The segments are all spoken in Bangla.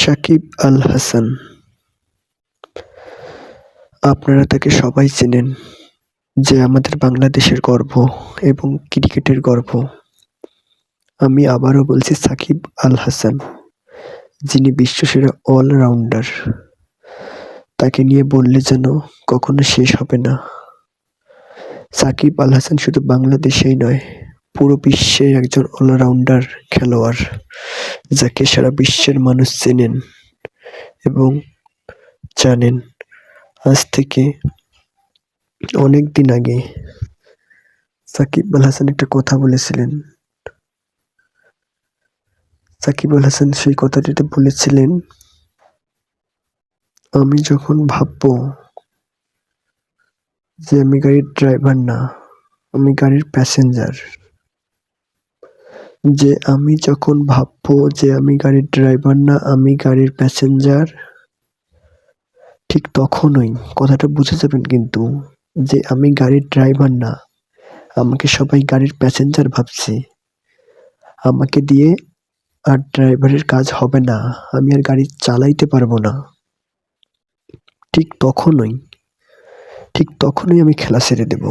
শাকিব আল হাসান। আপনারা তাকে সবাই চেনেন, যে আমাদের বাংলাদেশের গর্ব এবং ক্রিকেটের গর্ব। আমি আবারও বলছি সাকিব আল হাসান, যিনি বিশ্বসেরা অলরাউন্ডার তাকে নিয়ে বললে যেন কখনো শেষ হবে না। সাকিব আল হাসান শুধু বাংলাদেশেই নয় পুরো বিশ্বের একজন অলরাউন্ডার খেলোয়াড়, যাকে সারা বিশ্বের মানুষ চেনেন এবং জানেন। আজ থেকে অনেক দিন আগে সাকিব আল হাসান একটা কথা বলেছিলেন। সাকিব আল হাসান সেই কথাটিতে বলেছিলেন, আমি যখন ভাববো যে আমি গাড়ির ড্রাইভার না, আমি গাড়ির প্যাসেঞ্জার যে আমি যখন ভাববো যে আমি গাড়ির ড্রাইভার না, আমি গাড়ির প্যাসেঞ্জার ঠিক তখনই কথাটা বুঝে যাবেন কিন্তু যে আমি গাড়ির ড্রাইভার না, আমাকে সবাই গাড়ির প্যাসেঞ্জার ভাবছে। আমাকে দিয়ে আর ড্রাইভারের কাজ হবে না, আমি আর গাড়ি চালাইতে পারব না। ঠিক তখনই ঠিক তখনই আমি খেলা ছেড়ে দেব।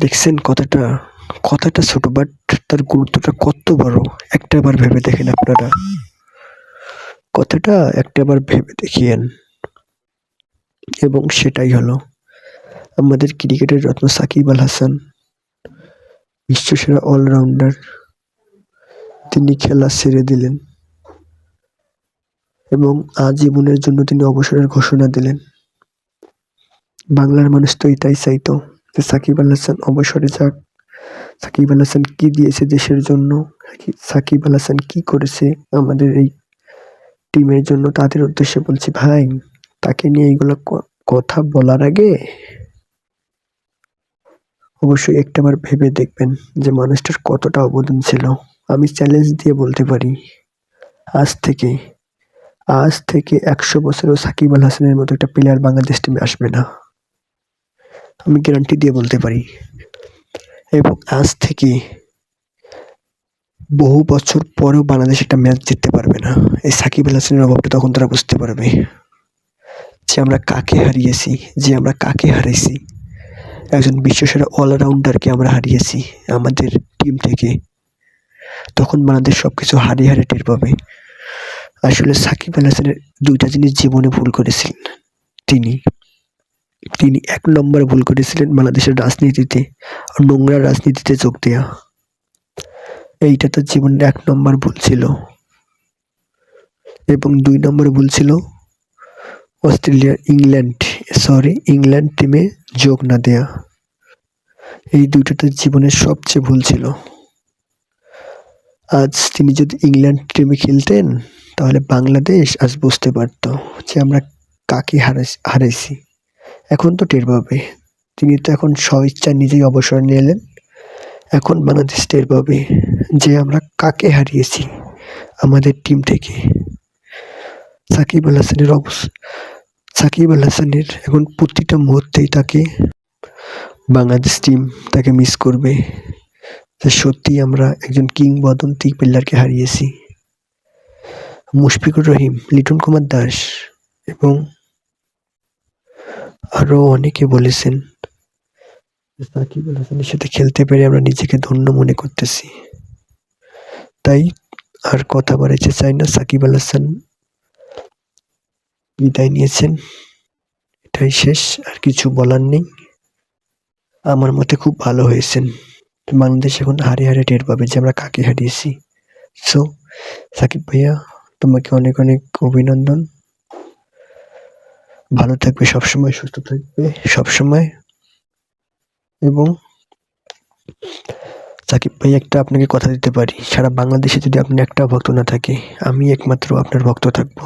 দেখছেন কথাটা? কথাটা ছোট বাট তার গুরুত্বটা কত বড়, একটা বার ভেবে দেখেন আপনারা। কথাটা একটা বার ভেবে দেখিয়েন। এবং সেটাই হলো, আমাদের ক্রিকেটের রত্ন সাকিব আল হাসান, বিশ্বসেরা অলরাউন্ডার তিনি খেলা ছেড়ে দিলেন। এবং আজীবনের জন্য তিনি অবসরের ঘোষণা দিলেন। বাংলার মানুষ তো এটাই চাইতো যে সাকিব আল হাসান অবসরে যাক সাকিব আল হাসান কি দিয়েছে দেশের জন্য? সাকিব আল হাসান কি করেছে আমাদের এই টিমের জন্য তাদের উদ্দেশ্যে বলছি, ভাই, তাকে নিয়ে এইগুলো কথা বলার আগে অবশ্যই একটাবার ভেবে দেখবেন যে মানুষটার কতটা অবদান ছিল। আমি চ্যালেঞ্জ দিয়ে বলতে পারি, আজ থেকে আজ থেকে একশো বছরেও সাকিব আল হাসানের মতো একটা প্লেয়ার বাংলাদেশ টিমে আসবে না। আমি গ্যারান্টি দিয়ে বলতে পারি এবং আজ থেকে বহু বছর পরেও বাংলাদেশ একটা ম্যাচ জিততে পারবে না। এই সাকিব আল হাসানের অভাবটা তখন তারা বুঝতে পারবে যে আমরা কাকে হারিয়েছি, যে আমরা কাকে হারিয়েছি একজন বিশ্বসেরা অলরাউন্ডারকে আমরা হারিয়েছি আমাদের টিম থেকে। তখন বাংলাদেশ সব কিছু হারিয়ে হারিয়ে টের পাবে। আসলে সাকিব আল হাসানের দুইটা জিনিস জীবনে ভুল করেছিলেন। তিনি তিনি এক নম্বর ভুল করেছিলেন বাংলাদেশের রাজনীতিতে নোংরা রাজনীতিতে যোগ দেওয়া এইটা তার জীবনের এক নম্বর ভুল ছিল। এবং দুই নম্বর ভুল ছিল অস্ট্রেলিয়ার ইংল্যান্ড সরি ইংল্যান্ড টিমে যোগ না দেয়া। এই দুইটা তার জীবনের সবচেয়ে ভুল ছিল। আজ তিনি যদি ইংল্যান্ড টিমে খেলতেন, তাহলে বাংলাদেশ আজ বুঝতে পারতো যে আমরা কাকে হারাই হারাইছি। এখন তো টের পাবে। তিনি তো এখন স্বইচ্ছা নিজেই অবসর নিয়ে এলেন এখন বাংলাদেশ টের পাবে যে আমরা কাকে হারিয়েছি আমাদের টিম থেকে। সাকিব আল হাসানের অবস্থা সাকিব আল হাসানের এখন প্রতিটা মুহূর্তেই তাকে বাংলাদেশ টিম তাকে মিস করবে। সত্যি আমরা একজন কিংবদন্তি প্লেয়ারকে হারিয়েছি। মুশফিকুর রহিম, লিটন কুমার দাস এবং আরও অনেকে বলেছেন সাকিব আল হাসানের সাথে খেলতে পেরে আমরা নিজেকে ধন্য মনে করতেছি। তাই আর কথা বাড়াইতে চাই না। সাকিব আল হাসান বিদায় নিয়েছেন। এটাই শেষ, আর কিছু বলার নেই। আমার মতে খুব ভালো হয়েছেন। বাংলাদেশ এখন হারে হারিয়ে টের পাবে যে আমরা কাকে হারিয়েছি। সো সাকিব ভাইয়া, তোমাকে অনেক অনেক অভিনন্দন। ভালো থাকবে, সবসময় সুস্থ থাকবে, সবসময়। এবং সাকিব ভাই, একটা আপনাকে কথা দিতে পারি, সারা বাংলাদেশে যদি আপনি একটা ভক্ত না থাকে, আমি একমাত্র আপনার ভক্ত থাকব।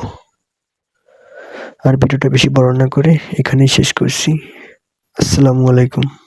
আর ভিডিওটা বেশি বর্ণনা করে এখানেই শেষ করছি। আসসালামু আলাইকুম।